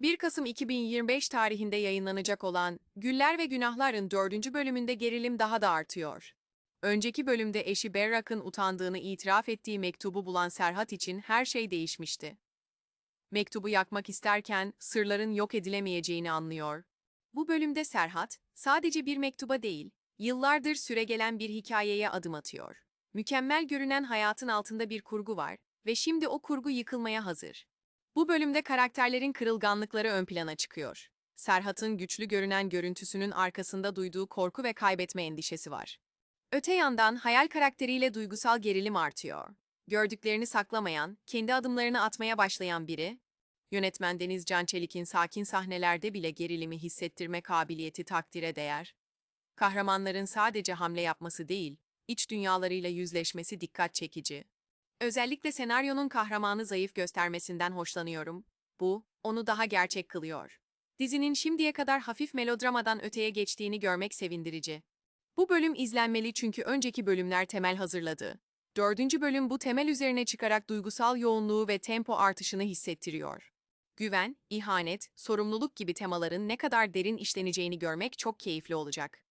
1 Kasım 2025 tarihinde yayınlanacak olan Güller ve Günahlar'ın dördüncü bölümünde gerilim daha da artıyor. Önceki bölümde eşi Berrak'ın utandığını itiraf ettiği mektubu bulan Serhat için her şey değişmişti. Mektubu yakmak isterken sırların yok edilemeyeceğini anlıyor. Bu bölümde Serhat, sadece bir mektuba değil, yıllardır süregelen bir hikayeye adım atıyor. Mükemmel görünen hayatın altında bir kurgu var ve şimdi o kurgu yıkılmaya hazır. Bu bölümde karakterlerin kırılganlıkları ön plana çıkıyor. Serhat'ın güçlü görünen görüntüsünün arkasında duyduğu korku ve kaybetme endişesi var. Öte yandan hayal karakteriyle duygusal gerilim artıyor. Gördüklerini saklamayan, kendi adımlarını atmaya başlayan biri, yönetmen Deniz Can Çelik'in sakin sahnelerde bile gerilimi hissettirme kabiliyeti takdire değer. Kahramanların sadece hamle yapması değil, iç dünyalarıyla yüzleşmesi dikkat çekici. Özellikle senaryonun kahramanı zayıf göstermesinden hoşlanıyorum. Bu, onu daha gerçek kılıyor. Dizinin şimdiye kadar hafif melodramadan öteye geçtiğini görmek sevindirici. Bu bölüm izlenmeli çünkü önceki bölümler temel hazırladı. Dördüncü bölüm bu temel üzerine çıkarak duygusal yoğunluğu ve tempo artışını hissettiriyor. Güven, ihanet, sorumluluk gibi temaların ne kadar derin işleneceğini görmek çok keyifli olacak.